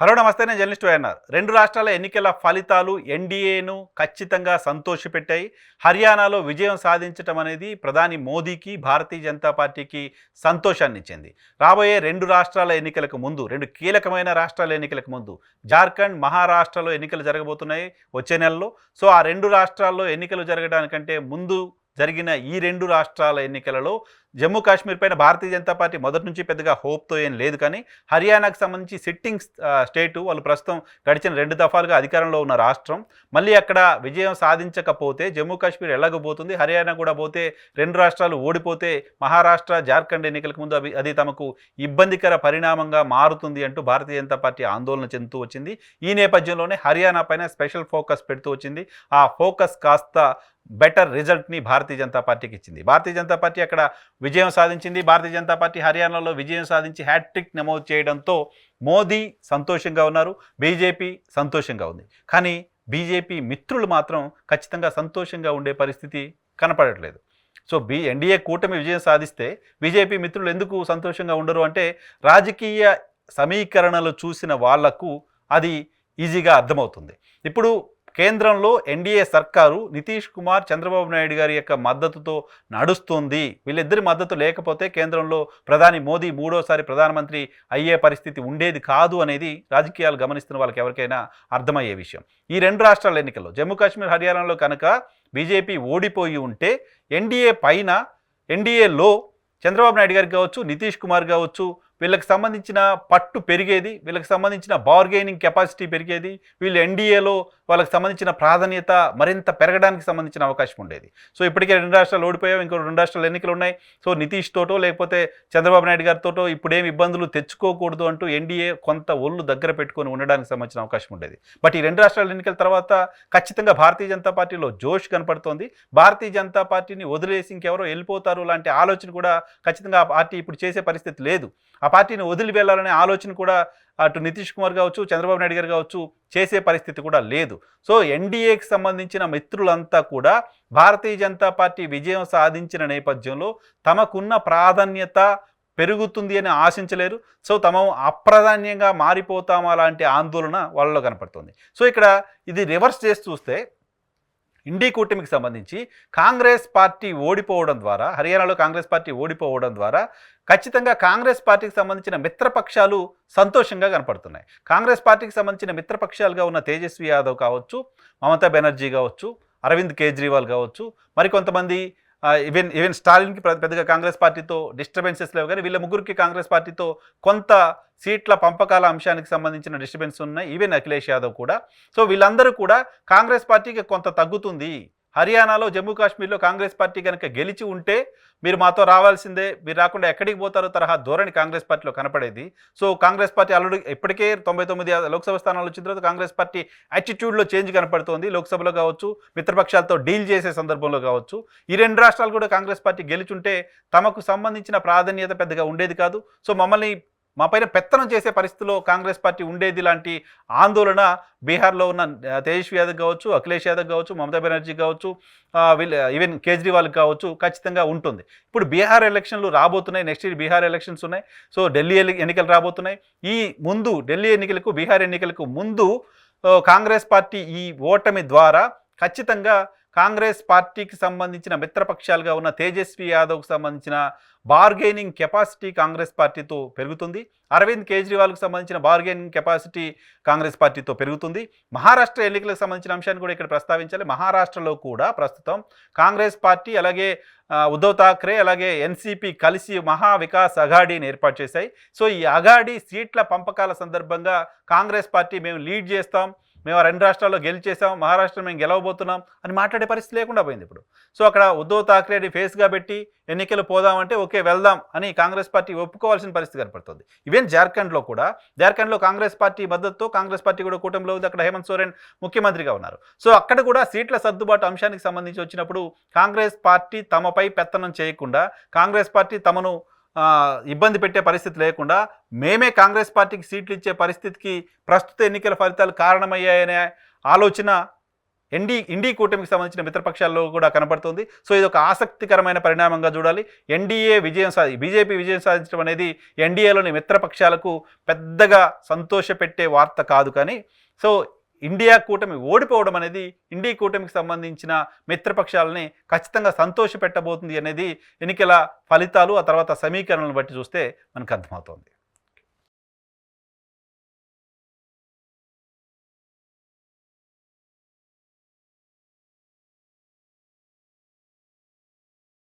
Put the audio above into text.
Hello నమస్తే నేను journalist YNR. రెండు రాష్ట్రాల ఎన్నికల ఫలితాలు ఎన్డీఏను ఖచ్చితంగా సంతోషపెట్టాయి. హర్యానాలో విజయం సాధించటం అనేది ప్రధాని మోదీకి భారతీయ జనతా పార్టీకి సంతోషాన్ని ఇచ్చింది రాబోయే రెండు రాష్ట్రాల ఎన్నికలకు ముందు రెండు కీలకమైన రాష్ట్రాల ఎన్నికలకు ముందు జార్ఖండ్ మహారాష్ట్రలో ఎన్నికలు జరగబోతున్నాయి వచ్చే నెలలో. సో ఆ రెండు రాష్ట్రాల్లో ఎన్నికలు జరగడానికంటే ముందు జరిగిన ఈ రెండు రాష్ట్రాల ఎన్నికలలో జమ్మూ కాశ్మీర్ పైన భారతీయ జనతా పార్టీ మొదటి నుంచి పెద్దగా హోప్తో ఏం లేదు కానీ హర్యానాకు సంబంధించి సిట్టింగ్ స్టేటు వాళ్ళు ప్రస్తుతం గడిచిన రెండు దఫాలుగా అధికారంలో ఉన్న రాష్ట్రం. మళ్ళీ అక్కడ విజయం సాధించకపోతే జమ్మూ కాశ్మీర్ ఎలాగబోతుంది హర్యానా కూడా పోతే రెండు రాష్ట్రాలు ఓడిపోతే మహారాష్ట్ర జార్ఖండ్ ఎన్నికలకు ముందు అవి అది తమకు ఇబ్బందికర పరిణామంగా మారుతుంది అంటూ భారతీయ జనతా పార్టీ ఆందోళన చెందుతూ వచ్చింది. ఈ నేపథ్యంలోనే హర్యానా పైన స్పెషల్ ఫోకస్ పెడుతూ వచ్చింది. ఆ ఫోకస్ కాస్త బెటర్ రిజల్ట్ని భారతీయ జనతా పార్టీకి ఇచ్చింది. భారతీయ జనతా పార్టీ అక్కడ విజయం సాధించింది భారతీయ జనతా పార్టీ హర్యానాలో విజయం సాధించి హ్యాట్రిక్ నమోదు చేయడంతో మోదీ సంతోషంగా ఉన్నారు బీజేపీ సంతోషంగా ఉంది. కానీ బీజేపీ మిత్రులు మాత్రం ఖచ్చితంగా సంతోషంగా ఉండే పరిస్థితి కనపడట్లేదు. సో బీ ఎన్డీఏ కూటమి విజయం సాధిస్తే బీజేపీ మిత్రులు ఎందుకు సంతోషంగా ఉండరు అంటే రాజకీయ సమీకరణలు చూసిన వాళ్ళకు అది ఈజీగా అర్థమవుతుంది. ఇప్పుడు కేంద్రంలో ఎన్డీఏ సర్కారు నితీష్ కుమార్ చంద్రబాబు నాయుడు గారి యొక్క మద్దతుతో నడుస్తుంది. వీళ్ళిద్దరి మద్దతు లేకపోతే కేంద్రంలో ప్రధాని మోదీ మూడోసారి ప్రధానమంత్రి అయ్యే పరిస్థితి ఉండేది కాదు అనేది రాజకీయాలు గమనిస్తున్న వాళ్ళకి ఎవరికైనా అర్థమయ్యే విషయం. ఈ రెండు రాష్ట్రాల ఎన్నికల్లో జమ్మూ కాశ్మీర్ హర్యానాలో కనుక బీజేపీ ఓడిపోయి ఉంటే ఎన్డీఏ పైన ఎన్డీఏలో చంద్రబాబు నాయుడు గారు కావచ్చు నితీష్ కుమార్ కావచ్చు వీళ్ళకి సంబంధించిన పట్టు పెరిగేది వీళ్ళకి సంబంధించిన బార్గెయినింగ్ కెపాసిటీ పెరిగేది వీళ్ళు ఎన్డీఏలో వాళ్ళకి సంబంధించిన ప్రాధాన్యత మరింత పెరగడానికి సంబంధించిన అవకాశం ఉండేది. సో ఇప్పటికే రెండు రాష్ట్రాలు ఓడిపోయావు ఇంకో రెండు రాష్ట్రాలు ఎన్నికలు ఉన్నాయి. సో నితీష్ తోటో లేకపోతే చంద్రబాబు నాయుడు గారితోటో ఇప్పుడేం ఇబ్బందులు తెచ్చుకోకూడదు అంటూ ఎన్డీఏ కొంత ఒళ్ళు దగ్గర పెట్టుకొని ఉండడానికి సంబంధించిన అవకాశం ఉండేది. బట్ ఈ రెండు రాష్ట్రాల ఎన్నికల తర్వాత ఖచ్చితంగా భారతీయ జనతా పార్టీలో జోష్ కనపడుతోంది. భారతీయ జనతా పార్టీని వదిలేసి ఇంకెవరో వెళ్ళిపోతారు లాంటి ఆలోచన కూడా ఖచ్చితంగా ఆ పార్టీ ఇప్పుడు చేసే పరిస్థితి లేదు. ఆ ఆ పార్టీని వదిలి వెళ్ళాలనే ఆలోచన కూడా అటు నితీష్ కుమార్ కావచ్చు చంద్రబాబు నాయుడు గారు కావచ్చు చేసే పరిస్థితి కూడా లేదు. సో ఎన్డీఏకి సంబంధించిన మిత్రులంతా కూడా భారతీయ జనతా పార్టీ విజయం సాధించిన నేపథ్యంలో తమకున్న ప్రాధాన్యత పెరుగుతుంది అని ఆశించలేరు. సో తమ అప్రాధాన్యంగా మారిపోతామా లాంటి ఆందోళన వాళ్ళలో కనపడుతుంది. సో ఇక్కడ ఇది రివర్స్ చేసి చూస్తే ఇండి కూటమికి సంబంధించి కాంగ్రెస్ పార్టీ ఓడిపోవడం ద్వారా హర్యానాలో కాంగ్రెస్ పార్టీ ఓడిపోవడం ద్వారా ఖచ్చితంగా కాంగ్రెస్ పార్టీకి సంబంధించిన మిత్రపక్షాలు సంతోషంగా కనపడుతున్నాయి. కాంగ్రెస్ పార్టీకి సంబంధించిన మిత్రపక్షాలుగా ఉన్న తేజస్వి యాదవ్ కావచ్చు మమతా బెనర్జీ కావచ్చు అరవింద్ కేజ్రీవాల్ కావచ్చు మరికొంతమంది ఈవెన్ ఈవెన్ స్టాలిన్కి పెద్దగా కాంగ్రెస్ పార్టీతో డిస్టర్బెన్సెస్ లేవు కానీ వీళ్ళ ముగ్గురికి కాంగ్రెస్ పార్టీతో కొంత సీట్ల పంపకాల అంశానికి సంబంధించిన డిస్టర్బెన్స్ ఉన్నాయి. ఈవెన్ అఖిలేష్ యాదవ్ కూడా. సో వీళ్ళందరూ కూడా కాంగ్రెస్ పార్టీకి కొంత తగ్గుతుంది. హర్యానాలో జమ్మూ కాశ్మీర్లో కాంగ్రెస్ పార్టీ కనుక గెలిచి ఉంటే మీరు మాతో రావాల్సిందే. మీరు రాకుండా ఎక్కడికి పోతారో తరహా ధోరణి కాంగ్రెస్ పార్టీలో కనపడేది. సో కాంగ్రెస్ పార్టీ ఆల్రెడీ ఇప్పటికే తొంభై తొమ్మిది లోక్సభ స్థానాలు వచ్చిన తర్వాత కాంగ్రెస్ పార్టీ యాటిట్యూడ్లో చేంజ్ కనపడుతోంది. లోక్సభలో కావచ్చు మిత్రపక్షాలతో డీల్ చేసే సందర్భంలో కావచ్చు. ఈ రెండు రాష్ట్రాలు కూడా కాంగ్రెస్ పార్టీ గెలిచుంటే తమకు సంబంధించిన ప్రాధాన్యత పెద్దగా ఉండేది కాదు. సో మమ్మల్ని మా పైన పెత్తనం చేసే పరిస్థితిలో కాంగ్రెస్ పార్టీ ఉండేది లాంటి ఆందోళన బీహార్లో ఉన్న తేజస్వి యాదవ్ కావచ్చు అఖిలేష్ యాదవ్ కావచ్చు మమతా బెనర్జీ కావచ్చు ఈవెన్ కేజ్రీవాల్ కావచ్చు ఖచ్చితంగా ఉంటుంది. ఇప్పుడు బీహార్ ఎలక్షన్లు రాబోతున్నాయి నెక్స్ట్ ఇయర్ బీహార్ ఎలక్షన్స్ ఉన్నాయి. సో ఢిల్లీ ఎన్నికలు రాబోతున్నాయి. ఈ ముందు ఢిల్లీ ఎన్నికలకు బీహార్ ఎన్నికలకు ముందు కాంగ్రెస్ పార్టీ ఈ ఓటమి ద్వారా ఖచ్చితంగా కాంగ్రెస్ పార్టీకి సంబంధించిన మిత్రపక్షాలుగా ఉన్న తేజస్వి యాదవ్కు సంబంధించిన బార్గెనింగ్ కెపాసిటీ కాంగ్రెస్ పార్టీతో పెరుగుతుంది. అరవింద్ కేజ్రీవాల్కు సంబంధించిన బార్గెనింగ్ కెపాసిటీ కాంగ్రెస్ పార్టీతో పెరుగుతుంది. మహారాష్ట్ర ఎన్నికలకు సంబంధించిన అంశాన్ని కూడా ఇక్కడ ప్రస్తావించాలి. మహారాష్ట్రలో కూడా ప్రస్తుతం కాంగ్రెస్ పార్టీ అలాగే ఉద్ధవ్ ఠాక్రే అలాగే ఎన్సీపీ కలిసి మహా వికాస్ అఘాడీని ఏర్పాటు చేశాయి. సో ఈ అఘాడీ సీట్ల పంపకాల సందర్భంగా కాంగ్రెస్ పార్టీ మేము లీడ్ చేస్తాం. మేము ఆ రెండు రాష్ట్రాల్లో గెలిచేసాం మహారాష్ట్ర మేము గెలవబోతున్నాం అని మాట్లాడే పరిస్థితి లేకుండా పోయింది ఇప్పుడు. సో అక్కడ ఉద్ధవ్ థాక్రేని ఫేస్గా పెట్టి ఎన్నికలు పోదామంటే ఓకే వెళ్దాం అని కాంగ్రెస్ పార్టీ ఒప్పుకోవాల్సిన పరిస్థితి కనపడుతుంది. ఈవెన్ జార్ఖండ్లో కూడా జార్ఖండ్లో కాంగ్రెస్ పార్టీ మద్దతుతో కాంగ్రెస్ పార్టీ కూడా కూటమిలో ఉంది. అక్కడ హేమంత్ సోరెన్ ముఖ్యమంత్రిగా ఉన్నారు. సో అక్కడ కూడా సీట్ల సర్దుబాటు అంశానికి సంబంధించి వచ్చినప్పుడు కాంగ్రెస్ పార్టీ తమపై పెత్తనం చేయకుండా కాంగ్రెస్ పార్టీ తమను ఇబ్బంది పెట్టే పరిస్థితి లేకుండా మేమే కాంగ్రెస్ పార్టీకి సీట్లు ఇచ్చే పరిస్థితికి ప్రస్తుత ఎన్నికల ఫలితాలు కారణమయ్యాయనే ఆలోచన ఎన్డీ ఇండీ కూటమికి సంబంధించిన మిత్రపక్షాల్లో కూడా కనబడుతుంది. సో ఇది ఒక ఆసక్తికరమైన పరిణామంగా చూడాలి. ఎన్డీఏ విజయం సాధి బీజేపీ విజయం సాధించడం అనేది ఎన్డీఏలోని మిత్రపక్షాలకు పెద్దగా సంతోషపెట్టే వార్త కాదు కానీ సో ఇండియా కూటమి ఓడిపోవడం అనేది ఇండియా కూటమికి సంబంధించిన మిత్రపక్షాలని ఖచ్చితంగా సంతోషపెట్టబోతుంది అనేది ఎన్నికల ఫలితాలు ఆ తర్వాత సమీకరణలను బట్టి చూస్తే మనకు అర్థమవుతోంది.